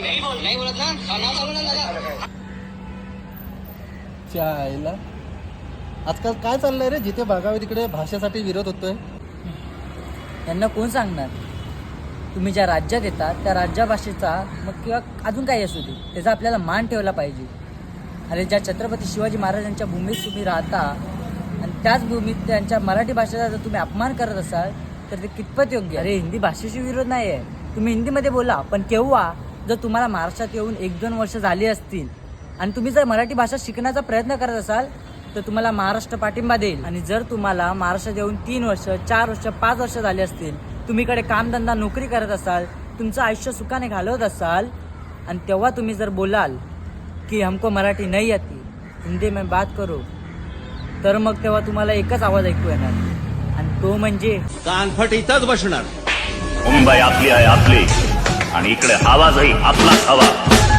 नाही बोलत ना नाव सांगू ना दादा आईला आजकाल काय चाललंय रे? जिथे भागावे तिकडे भाषेसाठी विरोध होतोय. यांना कोण सांगणार? तुम्ही ज्या राज्यात येतात त्या राज्याभाषेचा मग किंवा अजून काही असू दे त्याचा आपल्याला मान ठेवला पाहिजे. अरे ज्या छत्रपती शिवाजी महाराजांच्या भूमीत तुम्ही राहता आणि त्याच भूमीत त्यांच्या मराठी भाषेचा जर तुम्ही अपमान करत असाल तर ते कितपत योग्य अरे हिंदी भाषेशी विरोध नाही आहे तुम्ही हिंदीमध्ये बोला पण केव्हा जर तुम्हाला महाराष्ट्रात येऊन एक दोन वर्ष झाली असतील आणि तुम्ही जर मराठी भाषा शिकण्याचा प्रयत्न करत असाल तर तुम्हाला महाराष्ट्र पाठिंबा देईल. आणि जर तुम्हाला महाराष्ट्रात येऊन तीन वर्ष चार वर्ष पाच वर्ष झाली असतील तुम्ही इकडे कामधंदा नोकरी करत असाल तुमचं आयुष्य सुखाने घालवत असाल आणि तेव्हा तुम्ही जर बोलाल की हमको मराठी नहीं आती हिंदी में बात करो तर मग तेव्हा तुम्हाला एकच आवाज ऐकू येणार. आणि तो म्हणजे कानफट इथंच बसणार. मुंबई आपली आहे आपली. आणि इकडे आवाजही आपलाच हवा.